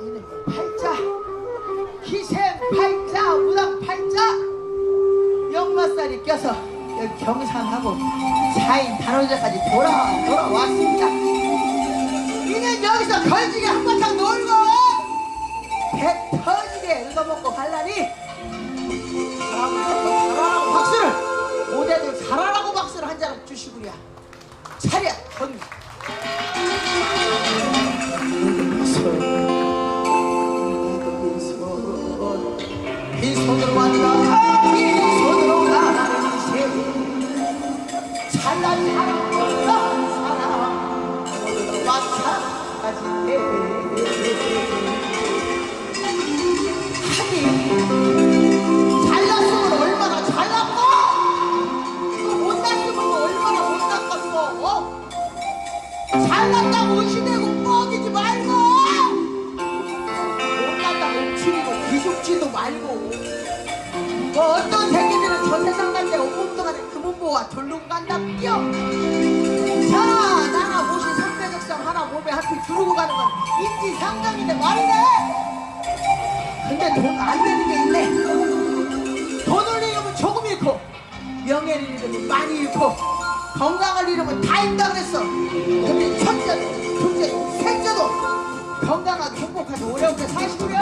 이는 팔자. 기생 팔자 무당 팔자. 역마살이 껴서 경상하고 자인 단오제까지 돌아 돌아왔습니다. 이는 여기서 걸지게 한바탕 놀고 배 터지게 읽어먹고 갈라니 잘하라고 박수를 모대들 잘하라고 박수를 한 잔 주시구려 차렷 경기 Otro más, ¿no? 가는 건 인지상정인데 말이네 근데 돈 안 되는 게 있네. 돈을 잃으면 조금 잃고 명예를 잃으면 많이 잃고 건강을 잃으면 다 잃다 그랬어. 근데 첫째 둘째 셋째도 건강하게 행복하게 오래오래 사시구려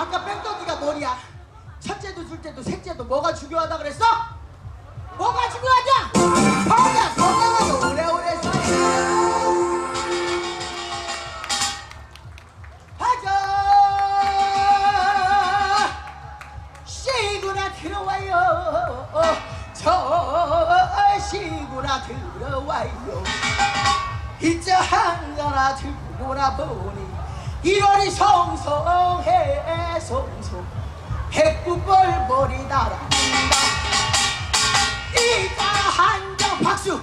아까 뺑덕이가 뭐냐? 첫째도 둘째도 셋째도 뭐가 중요하다 그랬어? 뭐가 중요하냐? 건강 건강하게 오래오래 살아. 하자 시구나 들어와요 저 시구나 들어와요 이자 한가나 들고나 보니 1월이 성성 해 성성 해꾸벌벌이 날아간다. 이자 한장 박수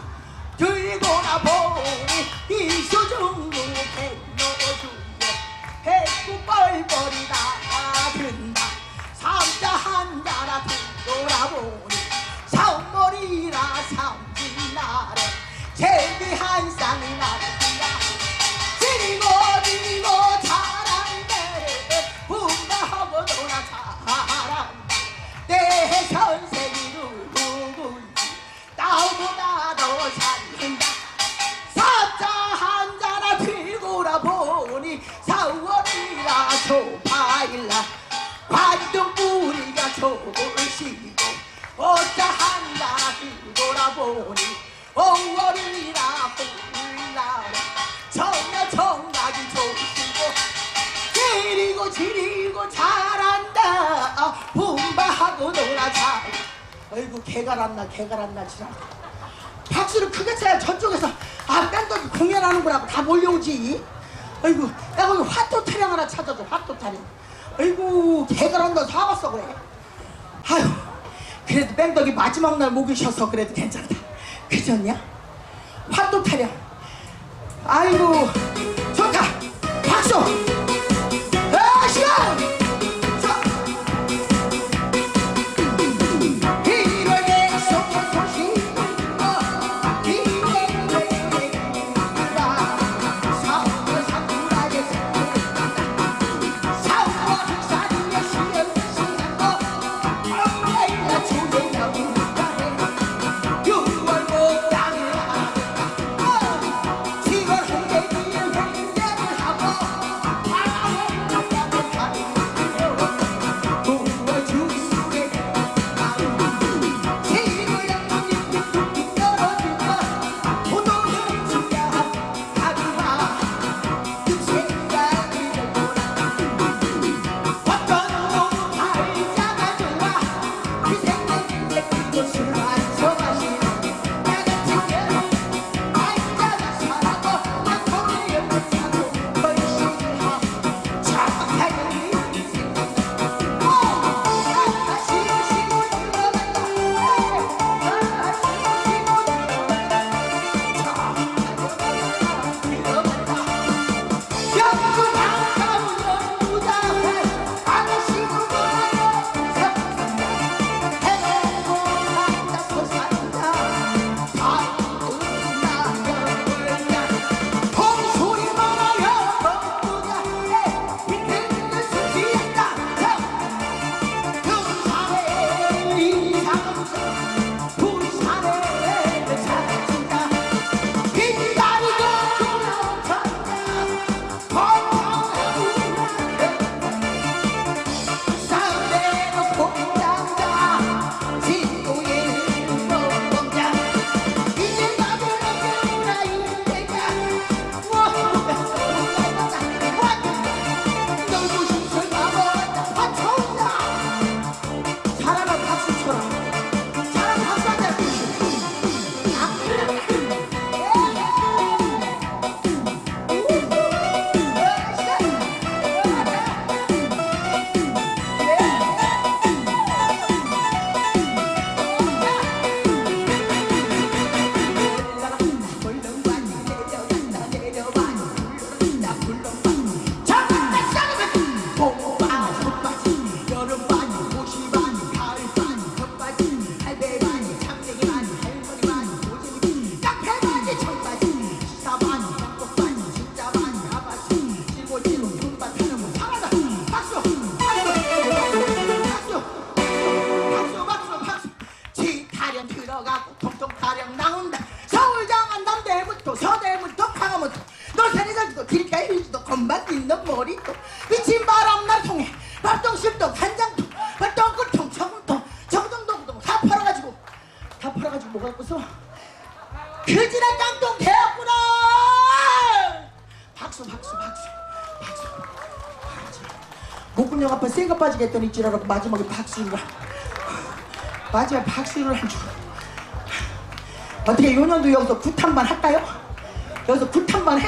들고 나 보니 이소중 초파일라. 관동뿌리가 초골시고 어자 한자라 들고라 보니 엉월이라 홀라. 전혀 정각이 좋으시고 지리고 지리고 잘한다. 분바하고 놀아자 아이고 개가 났나 개가 났나 지라 박수를 크게 쳐야 저쪽에서 아 밴드기 공연하는구나. 다 몰려오지. 아이고 야 거기 화토 타령 하나 찾아줘 화토 타령 아이고 개가 난다 사갔어 그래. 아유 그래도 밴드기 마지막 날 목이 쉬어서 그래도 괜찮다. 그지 않냐? 화토 타령 아이고 좋다. 박수 빠지겠더니 지랄하고 마지막에 박수를 하- 마지막 박수를 한 줄. 어떻게 요년도 여기서 굿한번 할까요? 여기서 굿한번 해?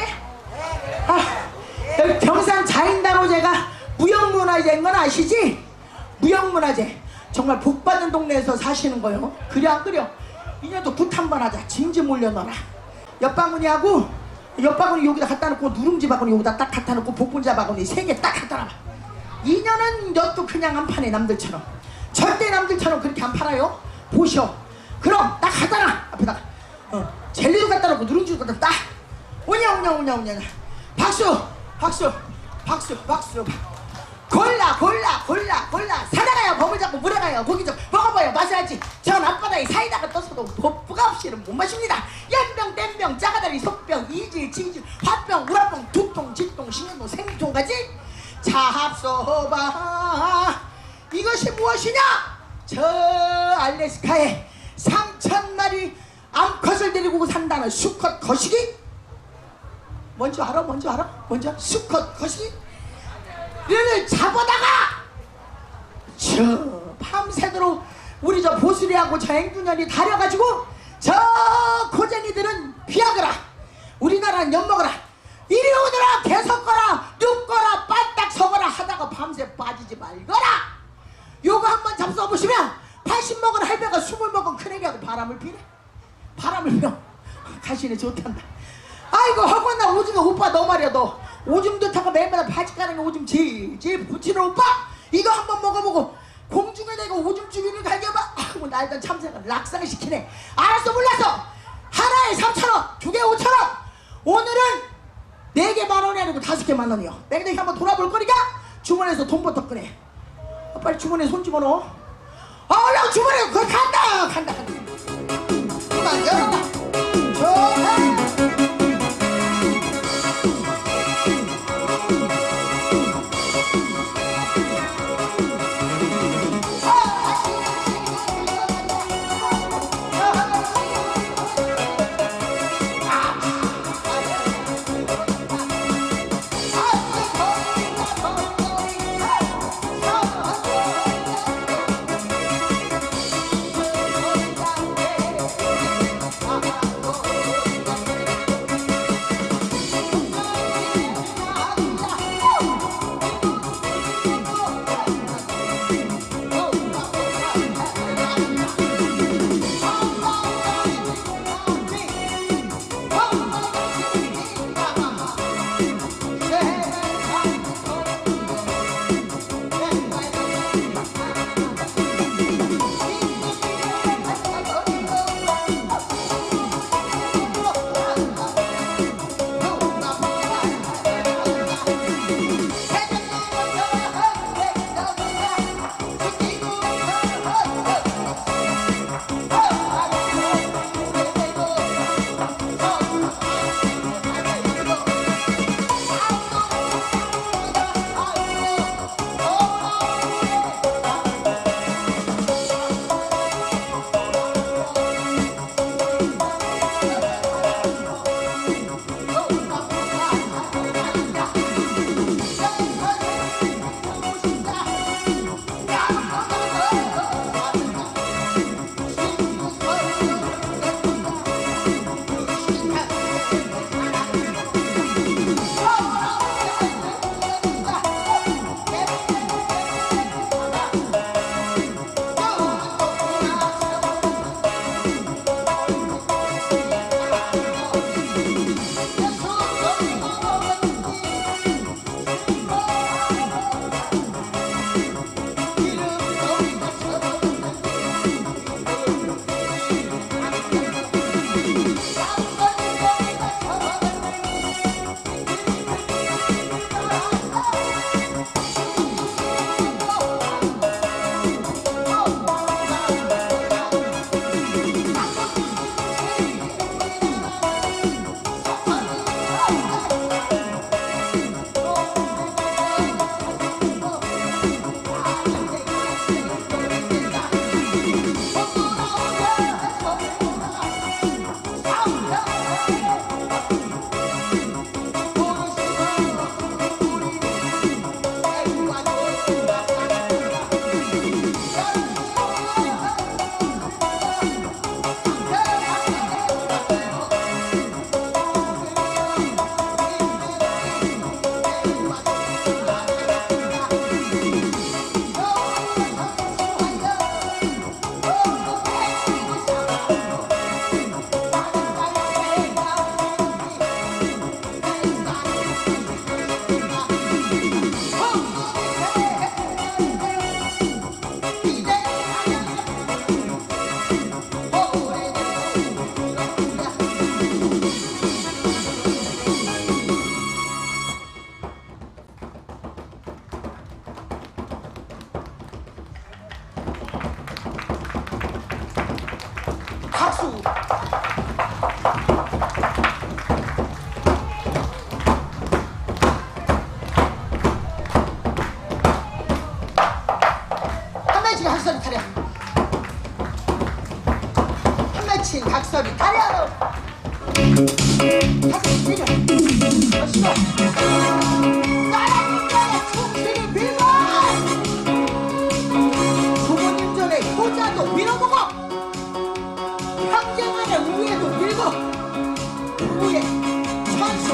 아, 여기 경산 자인단호제가 무형문화재인 건 아시지? 무형문화재. 정말 복받은 동네에서 사시는 거요. 그래 안 그려? 이년도 굿한번 하자. 징지 몰려넣어라. 옆바구니하고 옆바구니 여기다 갖다 놓고 누룽지 바구니 여기다 딱 갖다 놓고 복분자 바구니 세 개 딱 갖다 놔봐. 이년은 엿도 그냥 안 파네 남들처럼. 절대 남들처럼 그렇게 안 팔아요. 보셔. 그럼 딱 하잖아. 앞에다가. 어, 젤리도 갖다 놓고 누룽지도 갖다 딱. 오냐 오냐 오냐 오냐. 박수 박수 박수 박수. 골라 골라 골라 골라. 사다가요 버블 잡고 물에 가요. 고기 좀 먹어봐요. 마셔야지? 전 앞바다에 사이다가 떠서도 복부가 없이는 못 마십니다 이것이 무엇이냐 저 알래스카에 3천 마리 암컷을 데리고 산다는 수컷 거시기 뭔지 알아? 뭔지 알아? 뭔지 알아? 수컷 거시기 얘를 잡아다가 저 밤새도록 우리 저 보슬이하고 저 앵두년이 다려가지고 저 고쟁이들은 비하거라 우리나라는 엿먹어라 이리 오너라 개석거라 눕거라 빠딱 서거라 하다가 밤새 빠지지 말거라 요거 한번 잡숴 보시면 80 먹은 할배가 20 먹은 큰애기하고 바람을 피네? 바람을 펴 가시네 좋단다. 아이고 허건나 오줌 오빠 너 말이야 너. 오줌도 타고 매일마다 바지 가는 거 오줌 제일 붙이는 오빠? 이거 한번 먹어보고 공중에 내가 오줌 주기를 갈겨봐. 아이고 날던 참새가 락상을 시키네. 알았어 몰랐어. 하나에 3천원 두 개 5천원. 오늘은 네 개 만 원이 아니고 다섯 개 만 원이요. 내가 이렇게 한번 돌아볼 거니까 주머니에서 돈부터 꺼내. 아, 빨리 주머니에 손 집어넣어 아 얼른 주머니에 그거 간다. 간다 간다. 그만 열어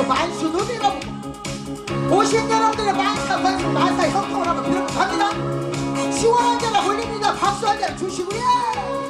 만수도 밀어보고 오신 여러분들의 만사 만수 만사 형통을 한번 밀어보고 갑니다 시원한 자가 홀립니다 박수 한 잔 주시고요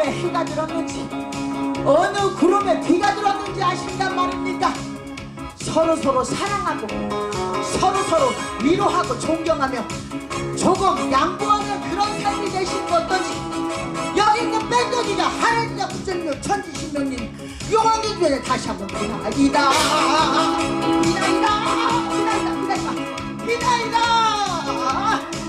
구름에 해가 들었는지 어느 구름에 비가 들었는지 아신단 말입니까? 서로서로 사랑하고 서로 서로 위로하고 존경하며 조금 양보하는 그런 삶이 되신 어떤지 여기 있는 뺀덕이가 하나님과 부정력 천지신령님 용왕님께 다시 한번 비나이다. 비나이다. 비나이다. 비나이다. 비나이다.